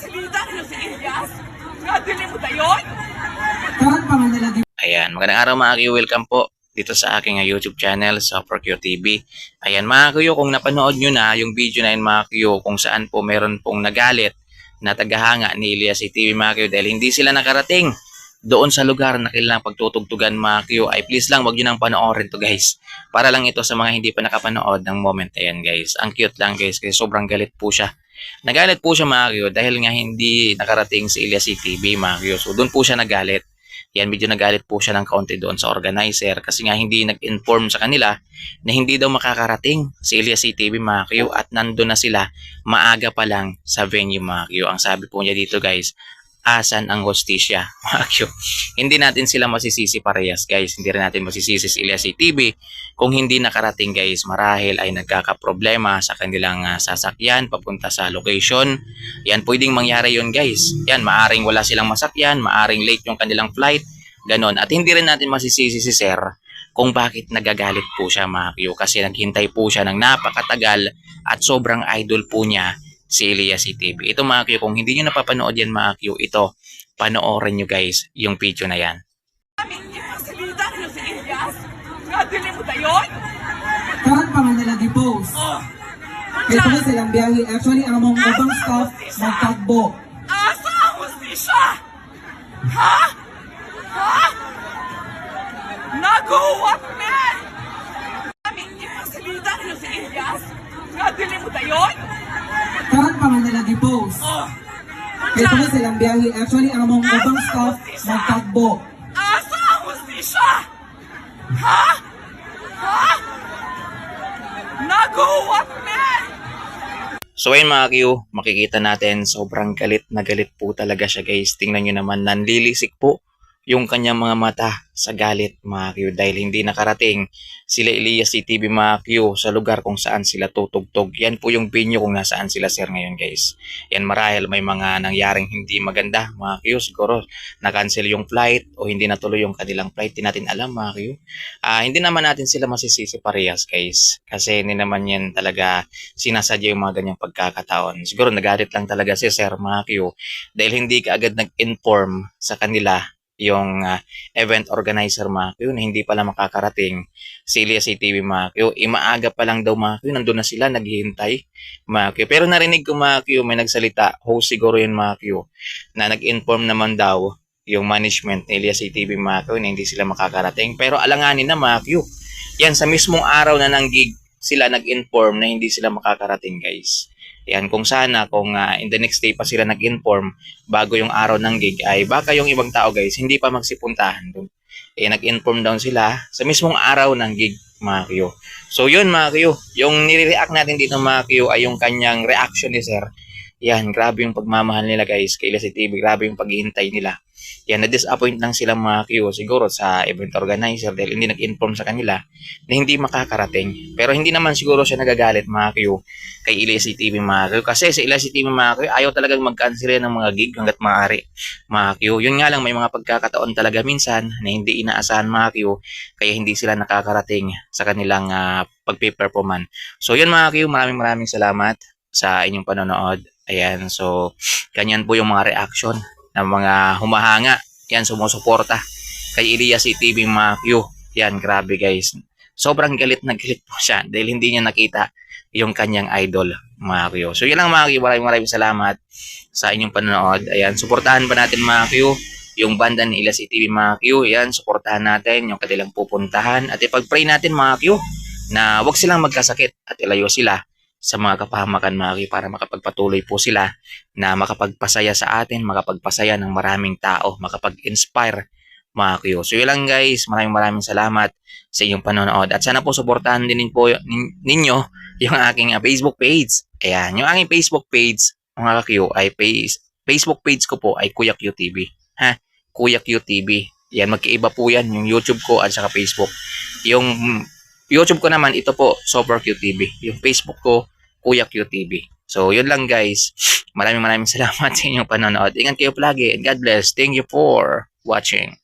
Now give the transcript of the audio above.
salita niyo si Elias? Nadili mo dayon? Karan pa man nila Ayan, magandang araw mga kuyo. Welcome po dito sa aking uh, YouTube channel sa Procure TV. Ayan mga kuyo, kung napanood nyo na yung video na yun mga kuyo kung saan po meron pong nagalit na tagahanga ni Elias TV mga kuyo dahil hindi sila nakarating doon sa lugar na kailangang pagtutugtugan mga kuyo ay please lang wag nyo nang panoorin to guys. Para lang ito sa mga hindi pa nakapanood ng moment. Ayan guys, ang cute lang guys kasi sobrang galit po siya. Nagalit po siya kuyo dahil nga hindi nakarating si Elias TV mga kuyo. So doon po siya nagalit. Yan, medyo nagalit po siya ng kaunti doon sa organizer kasi nga hindi nag-inform sa kanila na hindi daw makakarating si Elias CTV mga kayo at nandun na sila maaga pa lang sa venue mga kayo. Ang sabi po niya dito guys, asan ang hostisya kayo. Hindi natin sila masisisi parehas guys. Hindi rin natin masisisi si Elias CTV kung hindi nakarating guys marahil ay nagkakaproblema sa kanilang ah, sasakyan papunta sa location. Yan, pwedeng mangyari yun guys. Yan, maaring wala silang masakyan, maaring late yung kanilang flight, ganon. At hindi rin natin masisisi si Sir kung bakit nagagalit po siya mga. Kasi naghintay po siya ng napakatagal at sobrang idol po niya si Elias TV. Ito mga Q, kung hindi nyo napapanood yan mga Q, ito, panoorin nyo guys yung video na yan. Amin niyo salita niyo si Elias? Nadili mo dayon? karan pa man nila gi-post. Oh. Kaya pa silang biyahe. Actually, ang among ubang staff magtagbo. Asa ang hustisya? Ha? Ha? Naguwat me! Amin niyo salita niyo si Elias? Nadili mo dayon? Karan pa man nila gi-post. Oh. Kaya pa silang biyahe. Actually, ang among ubang staff magtagbo. Asa ang hustisya? Ha? Ha? Naguwat me! So ayun mga Q, makikita natin sobrang galit na galit po talaga siya guys. Tingnan nyo naman, nanlilisik po yung kanyang mga mata sa galit mga Q dahil hindi nakarating sila Elias TV mga Q sa lugar kung saan sila tutugtog. Yan po yung venue kung nasaan sila sir ngayon guys. Yan marahil may mga nangyaring hindi maganda mga Q. Siguro na-cancel yung flight o hindi natuloy yung kanilang flight. Di natin alam mga Q. Ah, hindi naman natin sila masisisi parehas guys. Kasi hindi naman yan talaga sinasadya yung mga ganyang pagkakataon. Siguro nagalit lang talaga si Sir mga Q dahil hindi ka agad nag-inform sa kanila yung ah, event organizer mga Q na hindi pala makakarating si Elias TV mga Q. Imaaga pa lang daw mga Q, nandun na sila, naghihintay mga Q. Pero narinig ko mga Q, may nagsalita, host siguro yun mga Q, na nag-inform naman daw yung management ni Elias TV mga Q na hindi sila makakarating. Pero alanganin na mga Q. Yan, sa mismong araw na ng gig, sila nag-inform na hindi sila makakarating guys. Yan, kung sana, kung ah, in the next day pa sila nag-inform bago yung araw ng gig, ay baka yung ibang tao guys, hindi pa magsipuntahan doon. Eh, nag-inform down sila sa mismong araw ng gig, mga Q. So, yun mga Q, yung nire-react natin dito mga Q ay yung kanyang reaction ni Sir. Yan, grabe yung pagmamahal nila guys kay Lassie TV, grabe yung paghihintay nila. Yan, na-disappoint lang sila mga Q siguro sa event organizer dahil hindi nag-inform sa kanila na hindi makakarating. Pero hindi naman siguro siya nagagalit mga Q kay Ilesi TV mga Q. Kasi sa Ilesi TV mga Q, ayaw talagang mag-cancel ng mga gig hanggat maaari mga Q. Yun nga lang, may mga pagkakataon talaga minsan na hindi inaasahan mga Q kaya hindi sila nakakarating sa kanilang uh, pagpe-performan. So yun mga Q, maraming maraming salamat sa inyong panonood. Ayan, so ganyan po yung mga reaction ng mga humahanga. Yan, sumusuporta kay Elias TV Q. Yan, grabe guys. Sobrang galit na galit po siya dahil hindi niya nakita yung kanyang idol mga Q. So yun lang mga Q, maraming maraming salamat sa inyong panonood. Ayan, suportahan pa natin mga yung banda ni Elias TV mga Q. Yan, suportahan natin yung kanilang pupuntahan at ipag-pray natin mga na wag silang magkasakit at ilayo sila sa mga kapahamakan Q para makapagpatuloy po sila na makapagpasaya sa atin, makapagpasaya ng maraming tao, makapag-inspire mga Q. So yun lang guys, maraming maraming salamat sa inyong panonood at sana po suportahan din po nin- ninyo yung aking uh, Facebook page. Ayan, yung aking Facebook page mga Q ay face, Facebook page ko po ay Kuya Q TV. Ha? Kuya Q TV. Yan, magkaiba po yan yung YouTube ko at saka Facebook. Yung YouTube ko naman, ito po, Super QTV. Yung Facebook ko, Kuya QTV. So, yun lang guys. Maraming maraming salamat sa inyong panonood. Ingat kayo palagi and God bless. Thank you for watching.